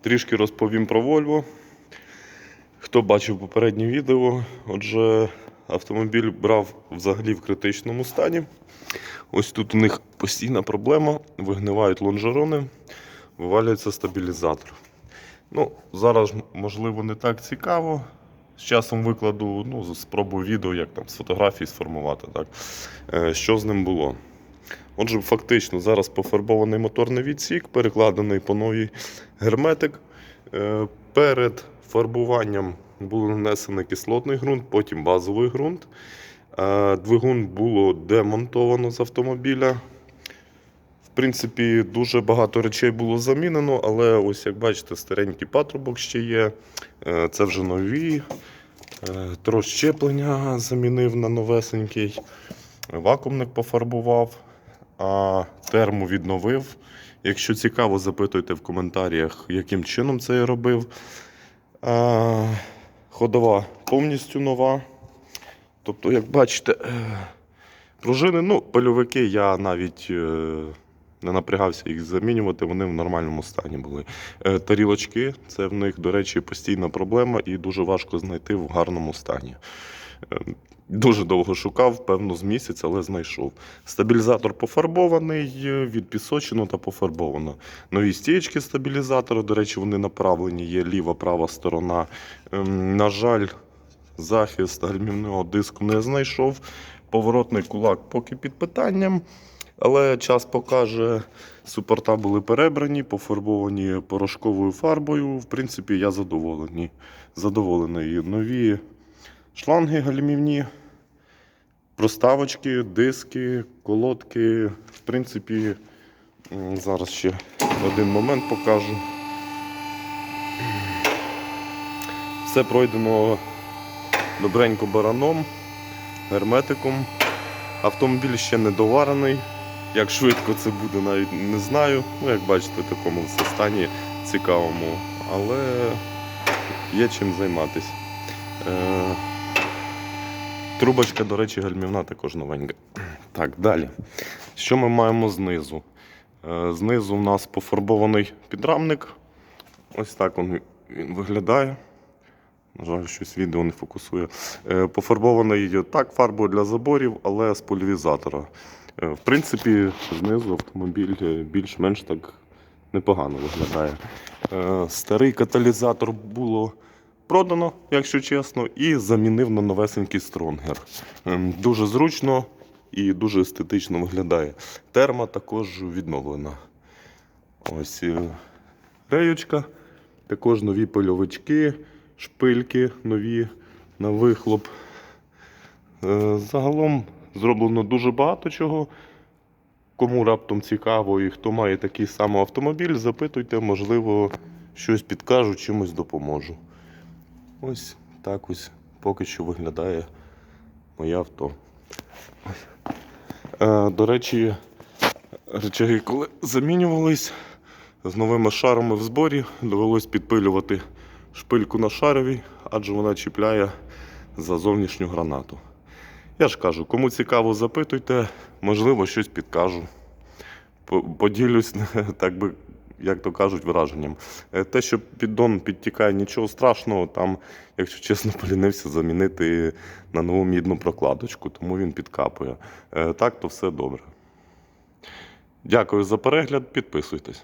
Трішки розповім про Volvo. Хто бачив попереднє відео, отже, автомобіль брав взагалі в критичному стані. Ось тут у них постійна проблема: вигнивають лонжерони, вивалюється стабілізатор. Ну, зараз, можливо, не так цікаво. З часом викладу, ну, спробую відео, як там з фотографії сформувати, так, Е, що з ним було. Отже, фактично, зараз пофарбований моторний відсік, перекладений по новій герметик. Е, Перед фарбуванням був нанесений кислотний ґрунт, потім базовий ґрунт. Е, Двигун було демонтовано з автомобіля. В принципі, дуже багато речей було замінено, але ось як бачите, старенький патрубок ще є. Е, Це вже нові. Трос щеплення замінив на новесенький. Вакуумник пофарбував, а терму відновив. Якщо цікаво, запитуйте в коментарях, яким чином це я робив. Ходова повністю нова. Тобто, як бачите, е, пружини, ну, польовики я навіть е, не напрягався їх замінювати, вони в нормальному стані були. Е, Тарілочки, це в них, до речі, постійна проблема і дуже важко знайти в гарному стані. Е, Дуже довго шукав, певно, з місяць, але знайшов. Стабілізатор пофарбований, е, відпісочено та пофарбовано. Нові стічки стабілізатора, до речі, вони направлені, є ліва, права сторона. Ем, На жаль, захист гальмівного диску не знайшов. Поворотний кулак поки під питанням. Але час покаже, супорта були перебрані, пофарбовані порошковою фарбою. В принципі, я задоволений. задоволений. Нові шланги гальмівні, проставочки, диски, колодки. В принципі, зараз ще один момент покажу. Все пройдено добренько бараном, герметиком. Автомобіль ще не доварений. Як швидко це буде, навіть не знаю. Ну, як бачите, в такому стані цікавому. Але є чим займатися. Трубочка, до речі, гальмівна також новенька. Так, далі. Що ми маємо знизу? Е, Знизу в нас пофарбований підрамник. Ось так він, він виглядає. На жаль, щось відео не фокусує. Е, Пофарбований так фарбою для заборів, але з поляризатора. Е, В принципі, знизу автомобіль більш-менш так непогано виглядає. Старий каталізатор було продано, якщо чесно, і замінив на новесенький стронгер. Ем, Дуже зручно і дуже естетично виглядає. Терма також відновлена. Ось е, реючка, також нові польовички, шпильки нові на вихлоп. Е, Загалом зроблено дуже багато чого. Кому раптом цікаво і хто має такий самий автомобіль, запитуйте, можливо, щось підкажу, чимось допоможу. Ось так ось поки що виглядає моє авто. Е, До речі, речаги, коли замінювались з новими шарами в зборі, довелось підпилювати шпильку на шарові, адже вона чіпляє за зовнішню гранату. Я ж кажу, кому цікаво, запитуйте, можливо, щось підкажу. По- Поділюсь, так би, як то кажуть, враженням. Е, Те, що піддон підтікає, нічого страшного, там, якщо чесно, полінився замінити на нову мідну прокладочку, тому він підкапує. Е, Так, то все добре. Дякую за перегляд, підписуйтесь.